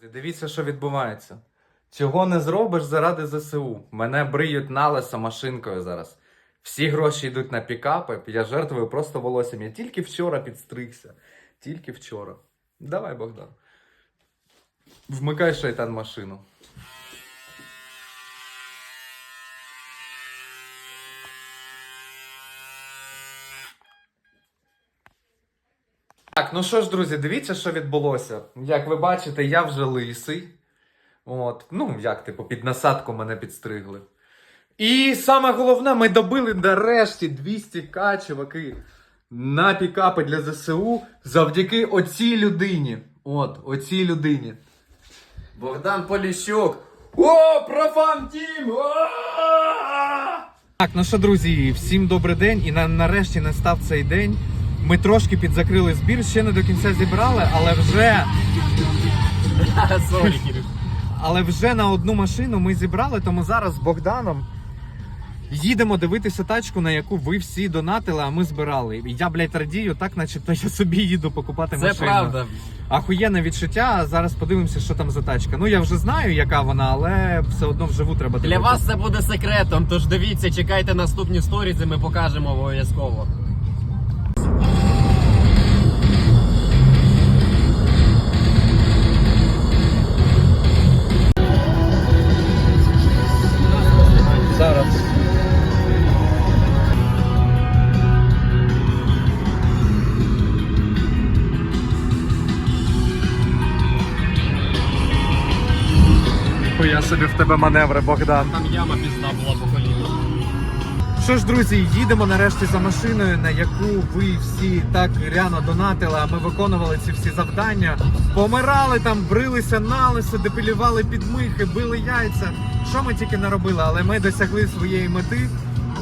Друзі, дивіться, що відбувається. Цього не зробиш заради ЗСУ. Мене бриють налеса машинкою зараз. Всі гроші йдуть на пікапи, я жертвую просто волоссям. Я тільки вчора підстригся. Тільки вчора. Давай, Богдан. Вмикай шайтан машину. Так, ну що ж, друзі, дивіться, що відбулося. Як ви бачите, я вже лисий. От, ну, як, типу, під насадку мене підстригли. І саме головне, ми добили нарешті 200к, чуваки, на пікапи для ЗСУ завдяки оцій людині. От, оцій людині. Богдан Поліщук. О, профан тім! Так, ну що, друзі, всім добрий день. І на, нарешті настав цей день. Ми трошки підзакрили збір, ще не до кінця зібрали, але вже, але вже на одну машину ми зібрали, тому зараз з Богданом їдемо дивитися тачку, на яку ви всі донатили, а ми збирали. І я, блядь, радію, так начебто я собі їду покупати Це машину. правда. Ахуєнне відчуття. Зараз подивимося, що там за тачка. Ну я вже знаю, яка вона, але все одно вживу треба Для вас це буде секретом, тож дивіться, чекайте наступні сторізи, ми покажемо обов'язково. Собі в тебе маневри, Богдан. Там яма пізна була по коліну. Що ж, друзі, їдемо нарешті за машиною, на яку ви всі так ряно донатили, а ми виконували ці всі завдання. Помирали там, брилися на лисо, депілювали підмихи, били яйця. Що ми тільки не робили, але ми досягли своєї мети.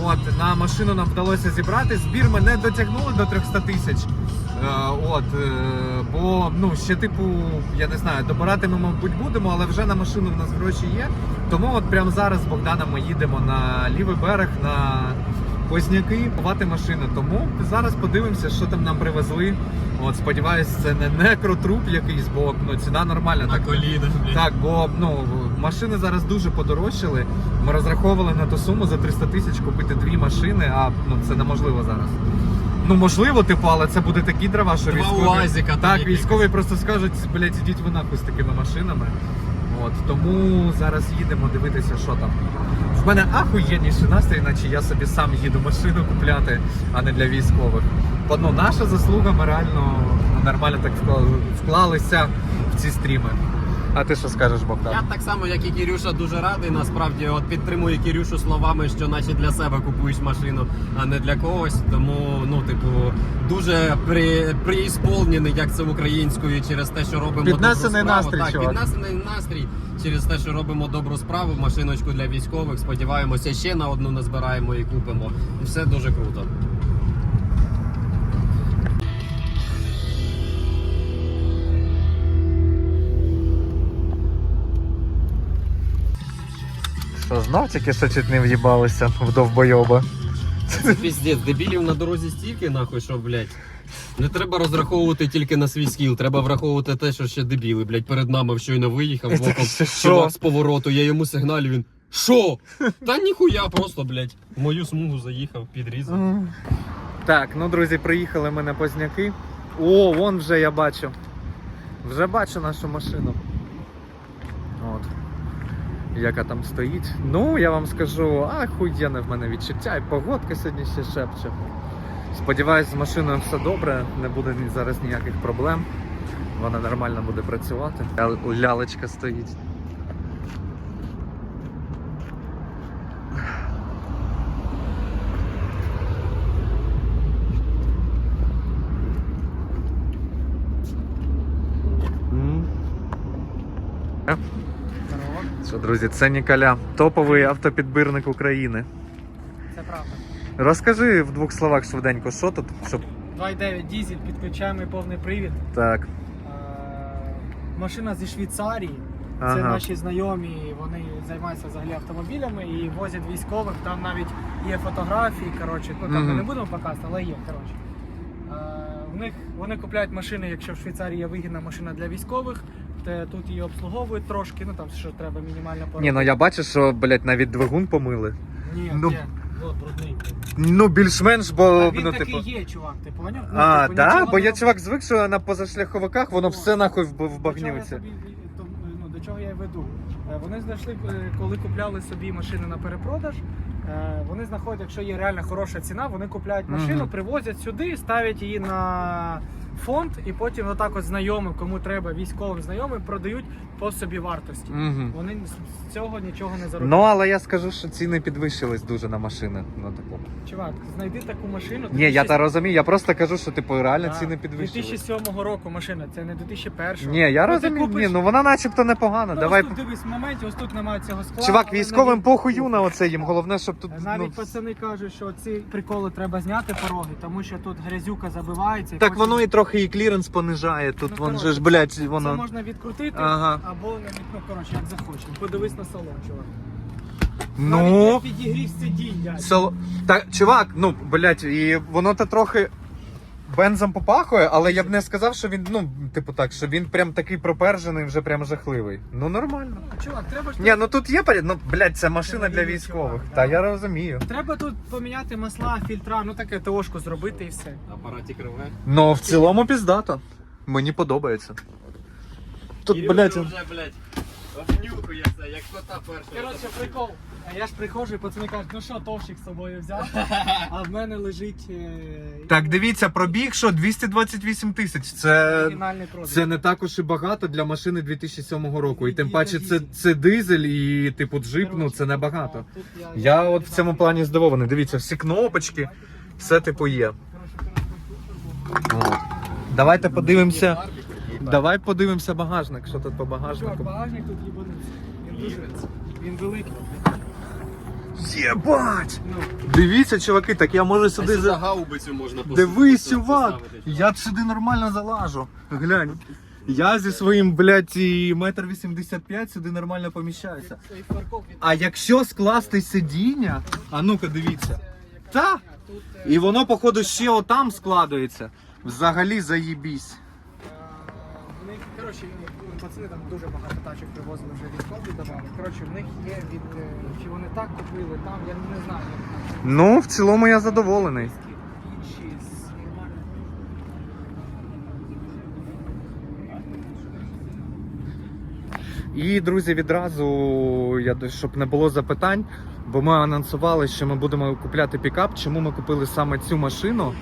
От на машину нам вдалося зібрати. Збір ми не дотягнули до 300 тисяч. Е, От, е, бо ну ще типу, я не знаю, добирати ми, мабуть, будемо, але вже на машину в нас гроші є. Тому от прямо зараз з Богданом ми їдемо на лівий берег на Позняки ховати машину. Тому зараз подивимося, що там нам привезли. От сподіваюсь, це не некротруп якийсь, бо ну ціна нормальна. На так колінах, блін. так, бо ну машини зараз дуже подорожчали. Ми розраховували на ту суму за 300 тисяч купити дві машини, а ну це неможливо зараз. Ну можливо, типу, але це буде такі дрова, що Два військові. УАЗика там так, якихось. військові просто скажуть, блядь, ідіть ви нахуй з такими машинами. От тому зараз їдемо дивитися, що там. В мене ахуєнніший настрій, наче я собі сам їду машину купляти, а не для військових. Бо ну, наша заслуга, ми реально нормально так вклалися в ці стріми. А ти що скажеш, Богдан? Я так само, як і Кірюша, дуже радий. Насправді, от підтримую Кірюшу словами, що наче для себе купуєш машину, а не для когось. Тому, ну, типу, дуже при, приісполнений, як це українською, через те, що робимо Піднесений добру справу. настрій, Так, чувак. піднесений настрій через те, що робимо добру справу, машиночку для військових. Сподіваємося, ще на одну назбираємо і купимо. І все дуже круто. Що знов тільки що чуть не в'їбалися в довбойоба. Це піздець, дебілів на дорозі стільки, нахуй, що, блядь. Не треба розраховувати тільки на свій скіл, треба враховувати те, що ще дебіли, блядь, перед нами щойно виїхав боком чувак з повороту, я йому сигналю, він. Що? Та ніхуя просто, блядь. В мою смугу заїхав, підрізав. Так, ну друзі, приїхали ми на Позняки. О, вон вже я бачу. Вже бачу нашу машину. От. Яка там стоїть. Ну, я вам скажу, ахуєнне в мене відчуття, і погодка сьогодні ще шепче. Сподіваюсь, з машиною все добре, не буде зараз ніяких проблем. Вона нормально буде працювати. Ля- Лялечка стоїть. М. Е? Що, друзі, це Ніколя, топовий автопідбірник України. Це правда. Розкажи в двох словах швиденько, що тут, щоб 2.9 дізель, підключаємо повний привід. так. Е, Машина зі Швейцарії. Це Ага. наші знайомі, вони займаються взагалі автомобілями і возять військових. Там навіть є фотографії. Коротше, ну там ми Мгм. не будемо показувати, але є. Коротше. Е, В них вони купляють машини, якщо в Швейцарії є вигідна машина для військових, тут її обслуговують трошки, ну там що треба мінімальна пора. Ні, ну я бачу, що, блядь, навіть двигун помили. Ні, ну? От, брудний. Ну, більш-менш, бо А він ну, такий типу. є, чувак, ти поняв? Ну, А, типу, так? нічого Бо не я чувак звик, що на позашляховиках воно все нахуй в, в До чого я багнюці. ну, до чого я й веду? Е, Вони знайшли, е, коли купляли собі машини на перепродаж. е, Вони знаходять, якщо є реально хороша ціна, вони купляють машину, Мгм. привозять сюди, ставлять її на фонд, і потім отак от знайомим, кому треба, військовим знайомим, продають по собі вартості. Угу. Вони з цього нічого не заробляють. Ну, але я скажу, що ціни підвищились дуже на машини. Ну, типу. Чувак, знайди таку машину. Ні, я 2000 та розумію, я просто кажу, що типу реально Да, ціни підвищились. 2007 року машина, це не 2001. Ні, я Ну, ти розумію. купиш- Ні, ну вона начебто непогана. Ну, Давай. ось тут дивись, в моменті, ось тут немає цього скла. Чувак, але військовим навіть- похую на оце їм. Головне, щоб тут. Навіть ну, пацани кажуть, що ці приколи треба зняти пороги, тому що тут грязюка забивається. Так потім воно і трохи і кліренс понижає. Тут Ну, вон же ж, блядь, це воно. можна відкрутити Ага. або навіть, ну, коротше, як захочемо. Подивись на салон, чувак. Ну. Навіть не підігрів сидіння. Сал... Так, чувак, ну, блядь, і воно то трохи бензом попахує, але я б не сказав, що він, ну, типу так, що він прям такий пропержений, вже прям жахливий. Ну нормально. Чувак, треба ж Ні, ну тут є поряд, ну, блядь, це машина для військових. чувак, Та да. я розумію. Треба тут поміняти масла, фільтра, ну таке ТОшку зробити і все. Апаратик рве. Ну, в цілому піздато. Мені подобається. Тут, Кирюша блядь, вже, блядь, обнюхує це, як кота першого. Коротше, прикол. А я ж приходжу, і пацани кажуть, ну що, товщик з собою взяв, а в мене лежить е, Так, дивіться, пробіг, що 228 тисяч. Це. оригінальний продаж. Це не також і багато для машини 2007 року. І тим паче це, дизель. це дизель і типу джип, ну це небагато. Тут Я от в цьому плані здивований. Дивіться, всі кнопочки, все типу є. От. Давайте подивимося. Давай подивимося багажник. Що тут по Чувак, багажнику? багажник тут їбанець. Він дуже він великий. Єбать! Ну, Дивіться, чуваки, так я можу сюди сюди за. гаубицю можна Дивись, чувак! Я сюди нормально залажу. Глянь. Я зі своїм, блядь, і метр вісімдесят п'ять сюди нормально поміщаюся. А якщо скласти сидіння, а ну-ка дивіться. Та? І воно, походу, ще отам складується. Взагалі заїбісь. коротше, пацани там дуже багато тачок привозили вже військові давали. Коротше, в них є від е, чи вони так купили, там я не знаю. Ну, в цілому я задоволений. І, друзі, відразу, я, щоб не було запитань, бо ми анонсували, що ми будемо купляти пікап. Чому ми купили саме цю машину?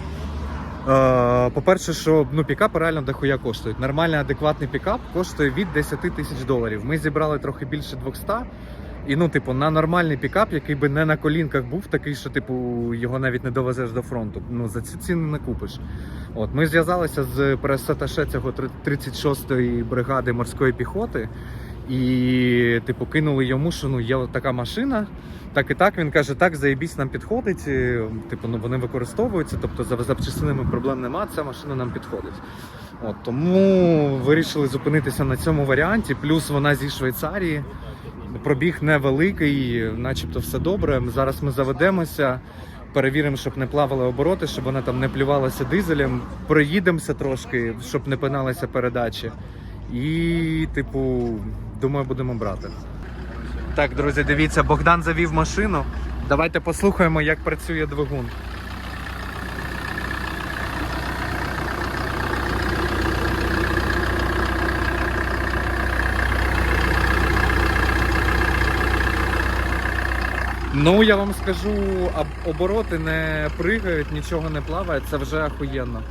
Е, по-перше, що ну, пікапи реально дохуя коштують. Нормальний адекватний пікап коштує від 10 тисяч доларів. Ми зібрали трохи більше 200. І ну, типу, на нормальний пікап, який би не на колінках був, такий, що типу його навіть не довезеш до фронту. Ну за ці ціни не купиш. От ми зв'язалися з пресаташе цього 36-ї бригади морської піхоти. І, типу, кинули йому, що ну є така машина. Так і так він каже, так, заєбісь нам підходить. Типу, ну вони використовуються, тобто за запчастинами проблем нема, ця машина нам підходить. От тому вирішили зупинитися на цьому варіанті. Плюс вона зі Швейцарії. Пробіг невеликий, начебто все добре. Зараз ми заведемося, перевіримо, щоб не плавали обороти, щоб вона там не плювалася дизелем. Проїдемося трошки, щоб не пиналися передачі. І, типу, думаю, будемо брати. Так, друзі, дивіться, Богдан завів машину. Давайте послухаємо, як працює двигун. Ну, я вам скажу, обороти не пригають, нічого не плаває, це вже ахуєнно.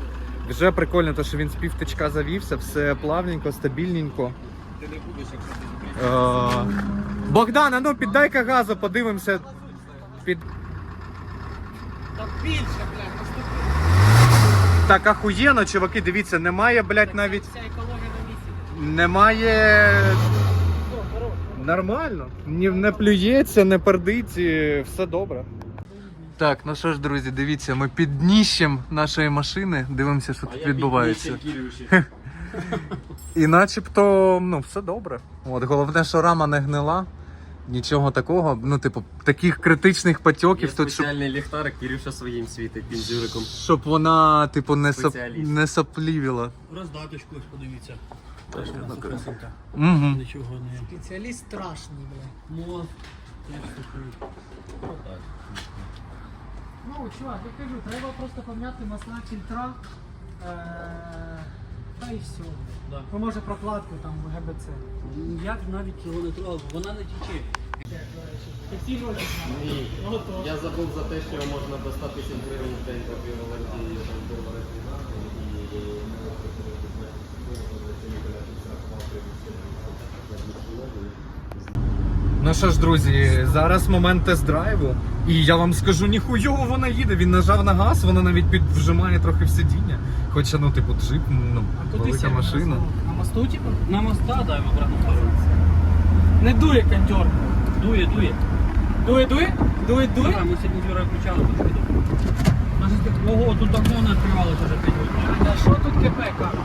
Вже прикольно, то, що він з півтичка завівся, все плавненько, стабільненько. Ти не будеш, якщо ти Е, Богдан, а ну піддай-ка газу, подивимося. Під... Та більше, блядь, наступний. Так ахуєнно, чуваки, дивіться, немає, блядь, навіть. Вся екологія на місці. Немає. Нормально. Ні, не плюється, не пердить, і все добре. Так, ну що ж, друзі, дивіться, ми під дніщем нашої машини дивимося, що А тут я відбувається. І начебто, ну, все добре. От, головне, що рама не гнила. Нічого такого. Ну, типу, таких критичних Є патьоків тут, щоб, спеціальний ліхтарик, Кирюша своїм світить пінзюриком. щоб вона, типу, не, соп, не соплівіла. Роздаточку подивіться. Теж. Угу. Нічого не. Спеціаліст страшний, бля. Мост. Ну, чувак, я кажу, треба просто поміняти масла фільтра. Е, та і все. Да. Ну, може прокладку там в ГБЦ. Я б навіть його не трогав, бо вона не тіче. Такі. Ні. Я забув за те, що можна до 100 тисяч гривень в день і там доларів знімати і Ну що ж, друзі, зараз момент тест-драйву. І я вам скажу, ніхуйово вона їде. Він нажав на газ, вона навіть підвжимає трохи в сидіння. Хоча, ну, типу, джип, ну, велика машина. На мосту, типу? На моста, дай в обратну сторону. Не дує кондьор. Дує, дує. Дує, дує? Дує, дує? Ми сьогодні вчора включали трошки добре. Ого, тут давно не відкривалося вже 5 років. А що тут КП, кажуть?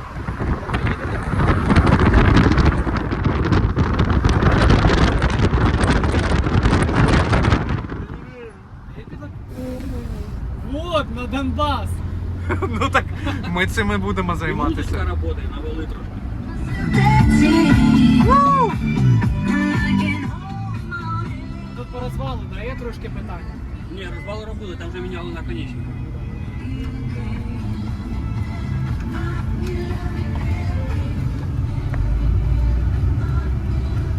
Вот, на Донбас. Ну так ми цим і будемо займатися. працює, навели трошки. Тут по розвалу, да, є трошки питання. Ні, розвали робили, там вже міняли наконечник.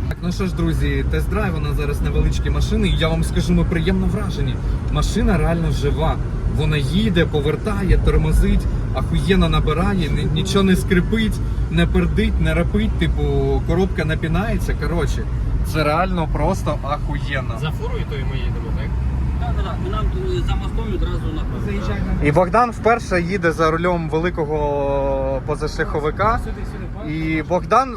Так, ну що ж, друзі, тест-драйв, вона зараз невеличкі машини, і я вам скажу, ми приємно вражені. Машина реально жива. Вона їде, повертає, тормозить, ахуєнно набирає, нічого не скрипить, не пердить, не рапить, типу, коробка напінається. Коротше, це реально просто ахуєнно. За фурою то і ми їдемо, так? Так, так, так. Нам за мостом відразу направо. Заїжджай на І Богдан вперше їде за рулем великого позашляховика. Сюди, сюди. І Богдан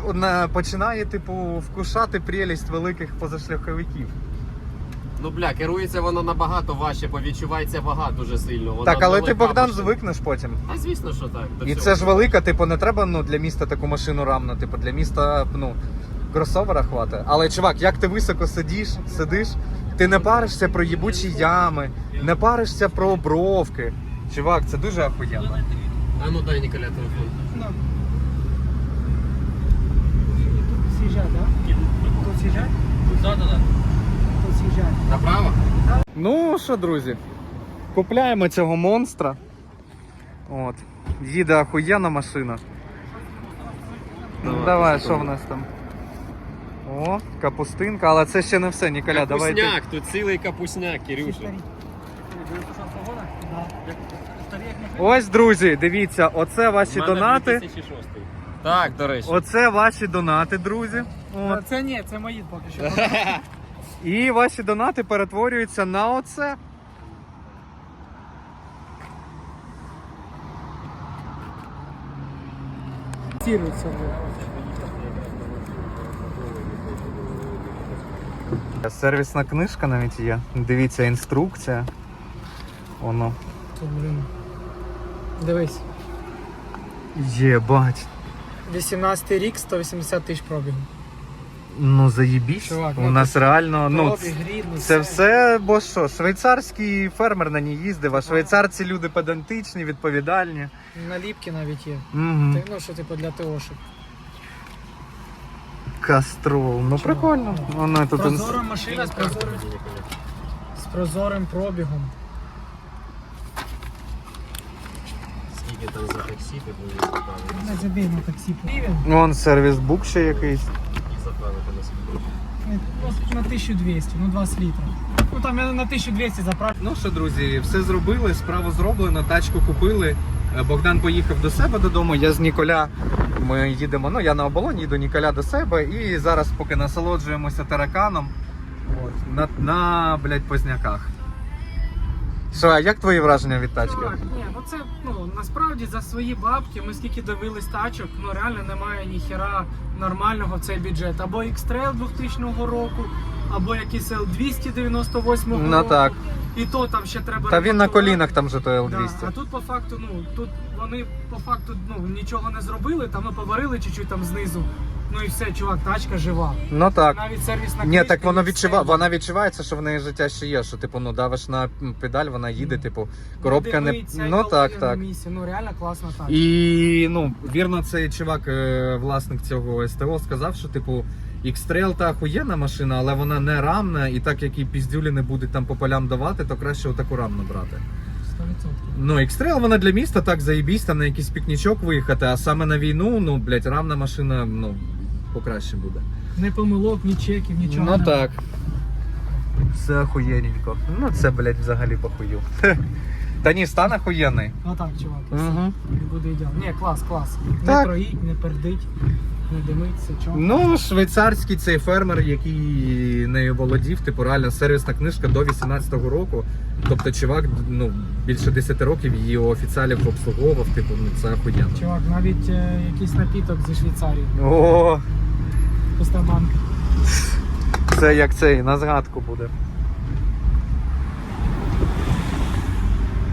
починає, типу, вкушати прелість великих позашляховиків. Ну бля, керується вона набагато важче, бо відчувається вага дуже сильно. Вона Так, але ти нелегка Богдан машина. звикнеш потім. Та звісно, що так. до І всього. це ж велика, типу, не треба ну, для міста таку машину рамну, типу, для міста, ну, кросовера хватить. Але чувак, як ти високо сидиш, сидиш, ти не паришся про їбучі ями, не паришся про обровки. Чувак, це дуже охуєнно. А ну дай Ніколя телефон. Ну. Тут з'їжджай, так? Тут з'їжджай? Так, так, так. Тут з'їжджай. Направо? Ну що, друзі, купляємо цього монстра. От. Їде охуєнна машина. Ну, давай, що в нас там? О, капустинка, але це ще не все, Ніколя, давай. ти. Капусняк, тут цілий капусняк, Кирюша. Ось, друзі, дивіться, оце ваші мене донати. 2006. Так, до речі. Оце ваші донати, друзі. От. Це ні, це мої поки що. І ваші донати перетворюються на оце. Цірується. Сервісна книжка навіть є. Дивіться, інструкція. Воно. Дивись. Єбать. 18 рік, 180 тисяч пробігу. Ну заєбісь. Чувак, У ну, нас реально. Ну, рідний, це все, бо що, швейцарський фермер на ній їздив, а швейцарці люди педантичні, відповідальні. Наліпки навіть є. Угу. Ти, ну, що типу для ТОшок. Кастрол. Ну прикольно. Воно тут. Прозора машина з прозорим, з прозорим пробігом. Скільки там за таксі ти будеш? Не забій на таксі. Вон сервіс бук ще якийсь. Заправити на скільки? на 1200, ну 20 літрів. Ну там я на 1200 заправив. Ну що, друзі, все зробили, справу зроблено, тачку купили. Е, Богдан поїхав до себе додому. Я з Ніколя. Ми їдемо. Ну я на оболоні їду Ніколя до себе. І зараз, поки насолоджуємося тараканом, от, на, на блядь, позняках. Що, а як твої враження від тачки? Так, ні, ну це ну насправді за свої бабки ми скільки дивились тачок, ну реально немає ніхера нормального в цей бюджет. Або X-Trail 2000 року, або якийсь L298 року. Ну так. І то там ще треба. Та він на колінах там же Да, L200. а тут по факту, ну тут вони по факту ну нічого не зробили, там ну поварили чуть-чуть там знизу. Ну і все, чувак, тачка жива. Ну так. Навіть сервісна Ні, так воно все. вона відчувається, що в неї життя ще є. Що типу, ну давиш на педаль, вона їде, типу, коробка не. Дивиться, Ну так, так. місці. Ну реально класна тачка. І ну, вірно, цей чувак, е, власник цього СТО, сказав, що типу. X-Trail та охуєнна машина, але вона не рамна, і так як і піздюлі не будуть там по полям давати, то краще отаку рамну брати. 100%. Ну, X-Trail вона для міста так заєбісь, там на якийсь пікнічок виїхати, а саме на війну, ну, блядь, рамна машина, ну, покраще буде. Не помилок, ні чеків, нічого. Ну так. Все охуєнненько. Ну це, блядь, взагалі похую. Та ні, стан охуєнний. Отак, чувак. Угу. І буде ідеально. Ні, клас, клас. Так. Не проїть, не пердить, не димиться, чого. Ну, швейцарський цей фермер, який нею володів, типу реально сервісна книжка до 18-го року. Тобто, чувак, ну, більше 10 років її офіціалів обслуговував, типу, ну це охуєнно. Чувак, навіть е, якийсь напіток зі Швейцарії. О, Пуста банка. це як цей на згадку буде.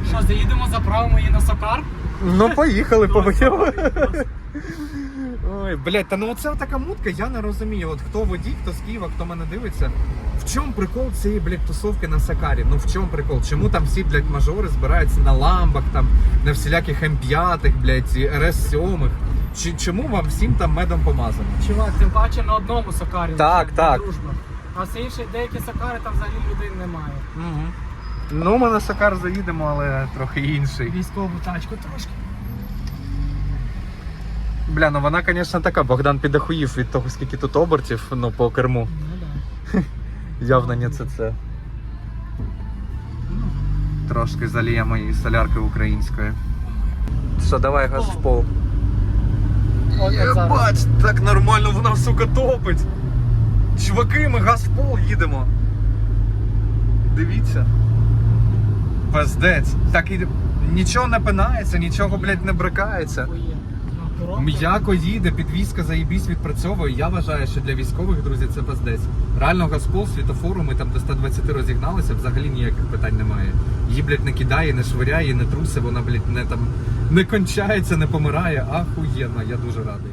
Що, заїдемо, заправимо її на Сокар? Ну, поїхали, побачимо. Ой, блядь, та ну оце така мутка, я не розумію. От хто водій, хто з Києва, хто мене дивиться. В чому прикол цієї, блядь, тусовки на Сакарі? Ну в чому прикол? Чому там всі, блядь, мажори збираються на ламбах, там, на всіляких М5, блядь, і РС-7? Чи, чому вам всім там медом помазано? Чувак, тим паче на одному Сокарі. Так, лише, так. Дружба. А все інші деякі Сокари там взагалі людей немає. Угу. Ну, ми на Сакар заїдемо, але трохи інший. Військову тачку трошки. Бля, ну вона, звісно, така. Богдан підохуїв від того, скільки тут обертів, ну, по керму. Явно не це. Трошки заліємо її солярки української. Що, давай газ в пол. Зараз. так нормально вона, сука, топить. Чуваки, ми газ в пол їдемо. Дивіться. Пиздець. Так і нічого не пинається, нічого, блядь, не брикається. М'яко їде, підвізка заїбісь відпрацьовує. Я вважаю, що для військових, друзі, це пиздець. Реально Газпол, світофору, ми там до 120 розігналися, взагалі ніяких питань немає. Її, блядь, не кидає, не швиряє, не труси, вона, блядь, не там не кончається, не помирає. Ахуєнно, я дуже радий.